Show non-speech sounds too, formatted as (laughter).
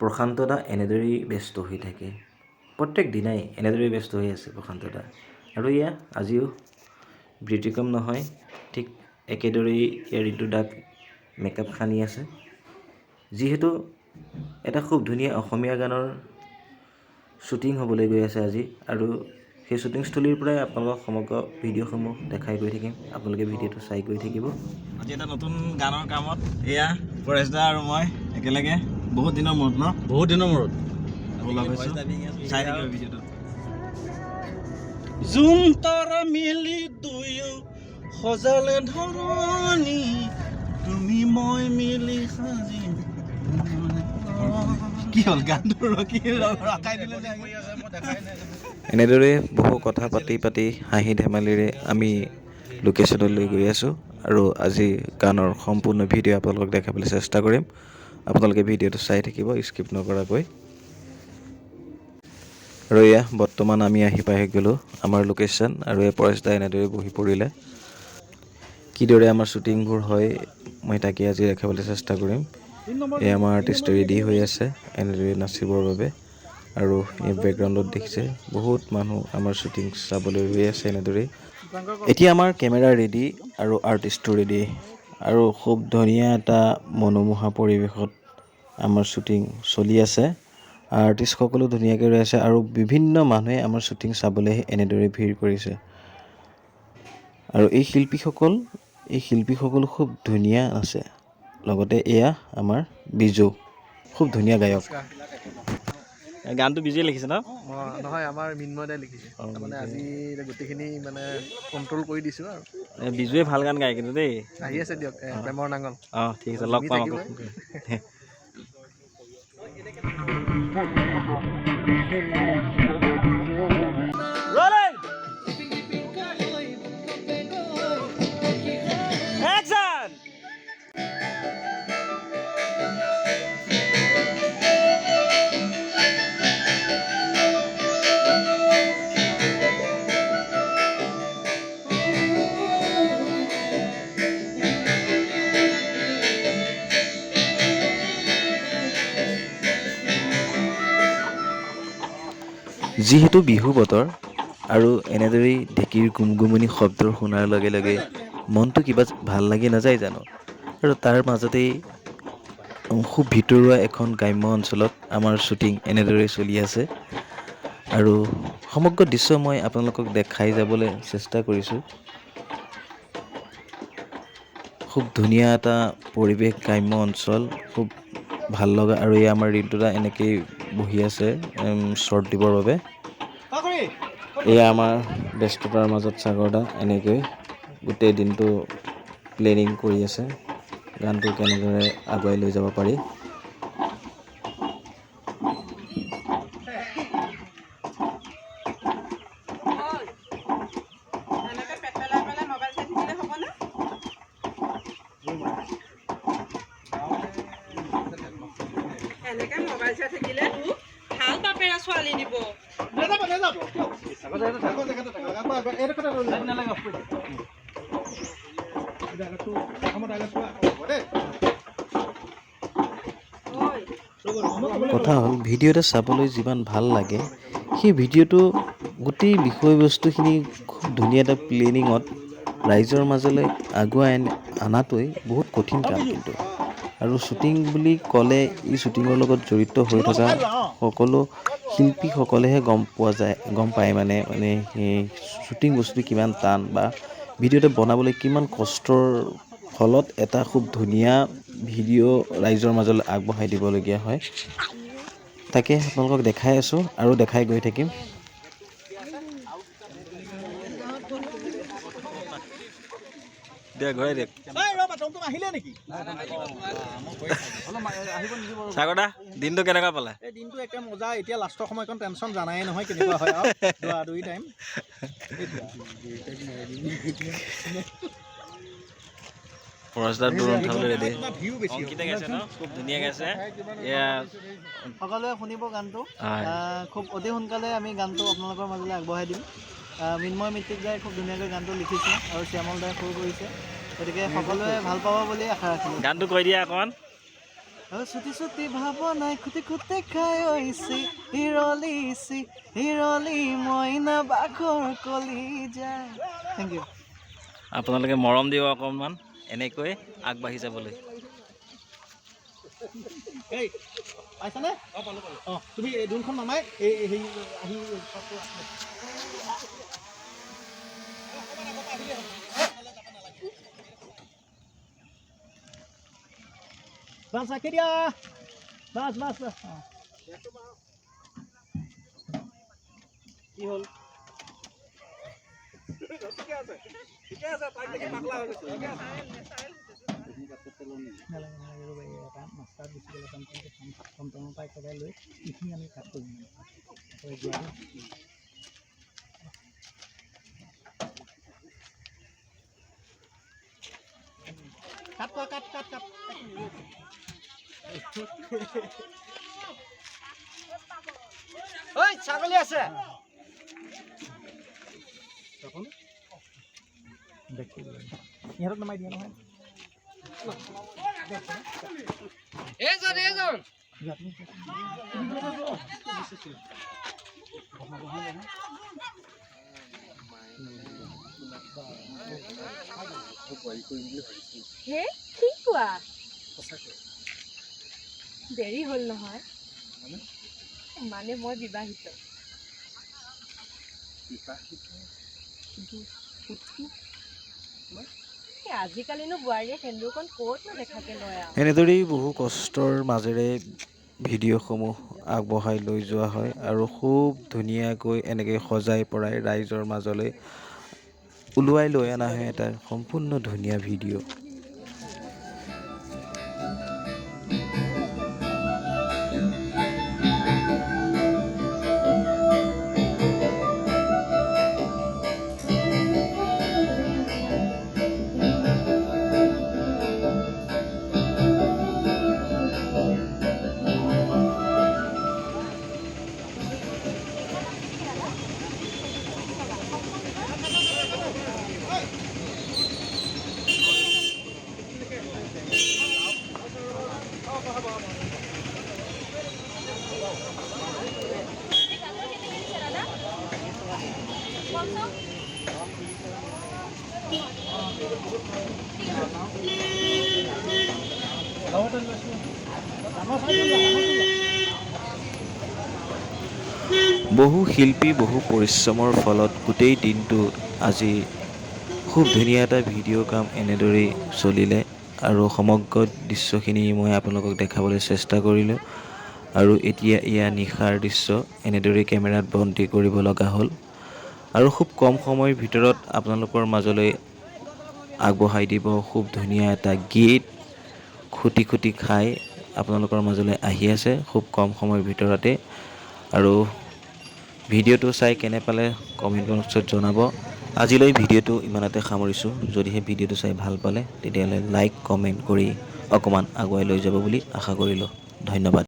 প্ৰশান্ত দা এনেদৰেই ব্যস্ত হৈ থাকে। প্ৰত্যেক দিনাই এনেদৰেই ব্যস্ত হৈ আছে প্ৰশান্ত দা আৰু এয়া আজিও ব্যতিক্ৰম নহয়, ঠিক একেদৰেই ইয়াৰ ঋতু দাক মেকআপ সানি আছে। যিহেতু এটা খুব ধুনীয়া অসমীয়া গানৰ শ্বুটিং হ'বলৈ গৈ আছে আজি আৰু সেই শ্বুটিংস্থলীৰ পৰাই আপোনালোকক সমগ্ৰ ভিডিঅ'সমূহ দেখাই গৈ থাকিম। আপোনালোকে ভিডিঅ'টো চাই গৈ থাকিব। আজি এটা নতুন গানৰ কামত এয়া পৰেশ আৰু মই একেলগে বহুত দিনৰ মূৰত ন? বহুত দিনৰ মূৰত। আকৌ লগ চাই থাকিব ভিডিঅ'টো। জোন তৰা মিলি দুয়ো সজালে ধৰণী। তুমি মই মিলি সাজিম। কি হ'ল? গানটো ৰখি ৰখাই এনেদৰে বহু কথা পাতি পাতি হাঁহি ধেমালিৰে আমি লোকেশ্যনলৈ গৈ আছোঁ। আৰু আজি গানৰ সম্পূৰ্ণ ভিডিঅ' আপোনালোকক দেখাবলৈ চেষ্টা কৰিম। আপোনালোকে ভিডিঅ'টো চাই থাকিব স্কিপ নকৰাকৈ। আৰু এয়া, বৰ্তমান আমি আহি পাই গ'লোঁ আমাৰ লোকেশ্যন আৰু এই পৰেশদা এনেদৰে বহি পৰিলে। কিদৰে আমাৰ শ্বুটিংবোৰ হয়, মই তাকে আজি দেখাবলৈ চেষ্টা কৰিম। এই আমাৰ আৰ্টিষ্ট ৰেডি হৈ আছে, এনেদৰে নাচিবৰ বাবে। আৰু এই বেকগ্ৰাউণ্ডত দেখিছে, বহুত মানুহ আমাৰ শ্বুটিং চাবলৈ ৰৈ আছে এনেদৰেই। এতিয়া আমাৰ কেমেৰা ৰেডি আৰু আৰ্টিষ্টো ৰেডি আৰু খুব ধুনীয়া এটা মনোমোহা পৰিৱেশত আমাৰ শ্বুটিং চলি আছে। আৰ্টিষ্টসকলো ধুনীয়াকৈ ৰৈ আছে আৰু বিভিন্ন মানুহে আমাৰ শ্বুটিং চাবলৈ এনেদৰে ভিৰ কৰিছে। আৰু এই শিল্পীসকল এই শিল্পীসকলো খুব ধুনীয়া আছে। লগতে এয়া আমাৰ বিজু খুব ধুনীয়া গায়ক। গানটো বিজয়ে লিখিছে ন? নহয় আমাৰ মিন্ময় দাই লিখিছে। তাৰমানে আজি গোটেইখিনি মানে কণ্ট্ৰল কৰি দিছোঁ আৰু। বিজুৱে ভাল গান গায় কিন্তু দেই। আহি আছে দিয়ক প্ৰেমৰ নাঙল। অঁ ঠিক আছে লগ পাম আকৌ। (laughs) যিহেতু বিহু বতৰ আৰু এনেদৰেই ঢেঁকীৰ গুমগুমনি শব্দ শুনাৰ লগে লগে মনটো কিবা ভালো লাগি নাযায় জানো? আৰু তাৰ মাজতেই খুব ভিতৰুৱা এখন গ্ৰাম্য অঞ্চলত আমাৰ শ্বুটিং এনেদৰেই চলি আছে। আৰু সমগ্ৰ দৃশ্য মই আপোনালোকক দেখাই যাবলৈ চেষ্টা কৰিছোঁ। খুব ধুনীয়া এটা পৰিৱেশ গ্ৰাম্য অঞ্চল, খুব ভালো লগা আৰু এই আমাৰ ঋতুদা এনেকেই বহি আছে শ্বৰ্ট দিবৰ বাবে। এয়া আমাৰ ব্যস্ততাৰ মাজত সাগৰদা এনেকৈ গোটেই দিনটো প্লেনিং কৰি আছে গানটো কেনেদৰে আগুৱাই লৈ যাব পাৰি। এনেকে মোবাইল চাই থাকিলে ভালো বাপেৰে ছোৱালী দিব ঐ কথা হ'ল ভিডিঅ' এটা চাবলৈ যিমান ভালো লাগে সেই ভিডিঅ'টো গোটেই বিষয়বস্তুখিনি খুব ধুনীয়া এটা প্লেনিঙত ৰাইজৰ মাজলৈ আগুৱাই আনি অনাটোৱেই বহুত কঠিন কাম কিন্তু। আৰু শ্বুটিং বুলি ক'লে এই শ্বুটিঙৰ লগত জড়িত হৈ থকা সকলো শিল্পীসকলেহে গম পোৱা যায়, গম পায় মানে মানে শ্বুটিং বস্তুটো কিমান টান বা ভিডিঅ' এটা বনাবলৈ কিমান কষ্টৰ ফলত এটা খুব ধুনীয়া ভিডিঅ' ৰাইজৰ মাজলৈ আগবঢ়াই দিবলগীয়া হয়। তাকে আপোনালোকক দেখাই আছোঁ আৰু দেখাই গৈ থাকিম। দিয়া ঘূৰাই আহিলে নেকি? দিনটো কেনেকুৱা পালে? এই দিনটো একে মজা এতিয়া লাষ্টৰ সময়কণ টেনশ্যন জানাই নহয় কেনেকুৱা হয় আৰু দৌৰা দৌৰি টাইম পৰশদাৰ দূৰত উঠাবলৈ ৰেডি খুব ধুনীয়া গাইছে সকলোৱে শুনিব গানটো। খুব অতি সোনকালে আমি গানটো আপোনালোকৰ মাজলৈ আগবঢ়াই দিম। মিন্ময় মিত্ৰিক দাই খুব ধুনীয়াকৈ গানটো লিখিছে আৰু শ্যামল দাই সুৰ কৰিছে। গতিকে সকলোৱে ভালো পাব বুলি আশা ৰাখিলোঁ। গানটো কৈ দিয়া অকণমান। অ ছুটি ছুটি ভাৱনাই খুটি খুটি খাই ঐছি হিৰলিছি হিৰলি মইনা বাঘৰ কলি যায়। থেংক ইউ আপোনালোকে মৰম দিব অকণমান এনেকৈ আগবাঢ়ি যাবলৈ। এই পাইছানে? অঁ পালোঁ পালোঁ। অঁ তুমি এই দোনখন নামাই এই এই হেৰি আহি বাছ ৰাখি দিয়া। বাছ বাছ বাছ অঁ। কি হ'ল? একেবাৰে লৈ আমি কাট কাট কাট কাট ঐ ছাগলী আছে। ইহঁতক নমাই দিয়ে নহয় হে কি কোৱা? দেৰি হ'ল নহয়। মানে মই বিবাহিত। এই এনেদৰেই বহু কষ্টৰ মাজেৰে ভিডিঅ'সমূহ আগবঢ়াই লৈ যোৱা হয় আৰু খুব ধুনীয়াকৈ এনেকৈ সজাই পৰাই ৰাইজৰ মাজলৈ ওলোৱাই লৈ অনা হয় এটা সম্পূৰ্ণ ধুনীয়া ভিডিঅ' বহু শিল্পী বহু পৰিশ্ৰমৰ ফলত গোটেই দিনটো আজি খুব ধুনীয়া এটা ভিডিঅ' কাম এনেদৰেই চলিলে আৰু সমগ্ৰ দৃশ্যখিনি মই আপোনালোকক দেখাবলৈ চেষ্টা কৰিলোঁ আৰু এতিয়া এয়া নিশাৰ দৃশ্য এনেদৰেই কেমেৰাত বন্দী কৰিব লগা হ'ল আৰু খুব কম সময়ৰ ভিতৰত আপোনালোকৰ মাজলৈ আগবঢ়াই দিব খুব ধুনীয়া এটা গীত খুটি খুটি খাই আপোনালোকৰ মাজলৈ আহি আছে, খুব কম সময়ৰ ভিতৰতে। আৰু ভিডিঅ'টো চাই কেনে পালে কমেণ্ট বক্সত জনাব। আজিলৈ ভিডিঅ'টো ইমানতে সামৰিছোঁ। যদিহে ভিডিঅ'টো চাই ভালো পালে, তেতিয়াহ'লে লাইক কমেণ্ট কৰি অকণমান আগুৱাই লৈ যাব বুলি আশা কৰিলোঁ। ধন্যবাদ।